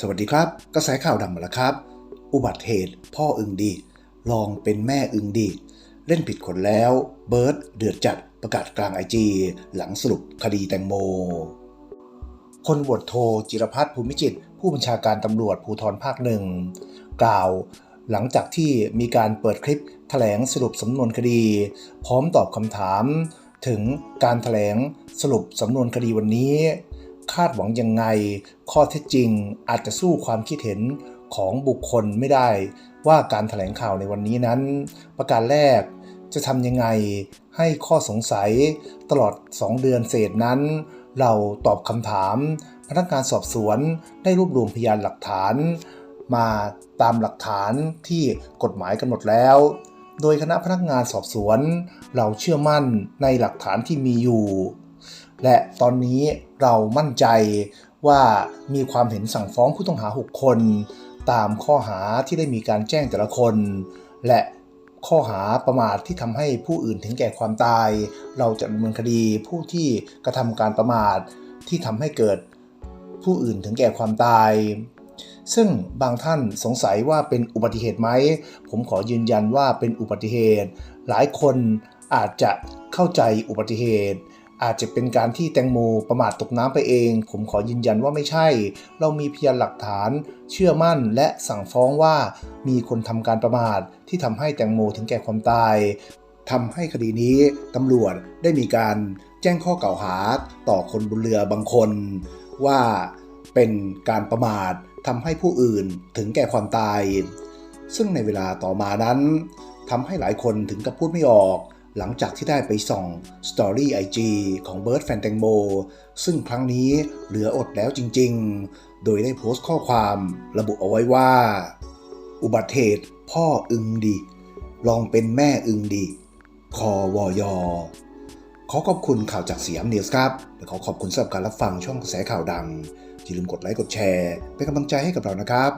สวัสดีครับ กระแสข่าวดังมาแล้วครับ อุบัติเหตุ พ่ออึงดี ลองเป็นแม่อึงดี เล่นผิดคนแล้ว เบิร์ดเดือดจัดประกาศกลางไอจีหลังสรุปคดีแตงโมพลบวดโทจิรพัฒน์ภูมิจิต ผู้บัญชาการตำรวจภูธรภาคหนึ่ง กล่าว หลังจากที่มีการเปิดคลิปแถลงสรุปสำนวนคดี พร้อมตอบคำถาม ถึงการแถลงสรุปสำนวนคดีวันนี้ คาดหวังยังไง ข้อเท็จจริงอาจจะสู้ความคิดเห็นของบุคคลไม่ได้ ว่าการแถลงข่าวในวันนี้นั้น ประการแรกจะทำยังไงให้ข้อสงสัยตลอด 2 เดือนเศษนั้น เราตอบคำถาม พนักงานสอบสวนได้รวบรวมพยานหลักฐาน มาตามหลักฐานที่กฎหมายกำหนดแล้ว โดยคณะพนักงานสอบสวน เราเชื่อมั่นในหลักฐานที่มีอยู่ และตอนนี้เรามั่นใจว่ามีความเห็นสั่งฟ้องผู้ต้องหา 6 คน ตามข้อหาที่ได้มีการแจ้งแต่ละคน และข้อหาประมาทที่ทำให้ผู้อื่นถึงแก่ความตาย เราจะดำเนินคดีผู้ที่กระทำการประมาทที่ทำให้เกิดผู้อื่นถึงแก่ความตาย ซึ่งบางท่านสงสัยว่าเป็นอุบัติเหตุไหม ผมขอยืนยันว่าเป็นอุบัติเหตุ หลายคนอาจจะเข้าใจอุบัติเหตุ อาจจะเป็นการที่แตงโมประมาทตกน้ำไปเอง ผมขอยืนยันว่าไม่ใช่ เรามีพยานหลักฐาน เชื่อมั่นและสั่งฟ้องว่ามีคนทำการประมาทที่ทำให้แตงโมถึงแก่ความตายทำให้คดีนี้ตำรวจได้มีการแจ้งข้อกล่าวหาต่อคนบนเรือบางคน ว่าเป็นการประมาททำให้ผู้อื่นถึงแก่ความตาย ซึ่งในเวลาต่อมานั้นทำให้หลายคนถึงกับพูดไม่ออก หลังจากที่ได้ไปส่องสตอรี่ไอจีของเบิร์ดแฟนแตงโมซึ่งครั้งนี้เหลืออดแล้วจริงๆ โดยได้โพสต์ข้อความระบุเอาไว้ว่า อุบัติเหตุพ่ออึงดี ลองเป็นแม่อึงดี คอวอยอขอขอบคุณข่าวจากสยามนิวส์ครับ และขอขอบคุณสำหรับการรับฟังช่องกระแสข่าวดังอย่าลืมกดไลค์กดแชร์ เป็นกำลังใจให้กับเรานะครับ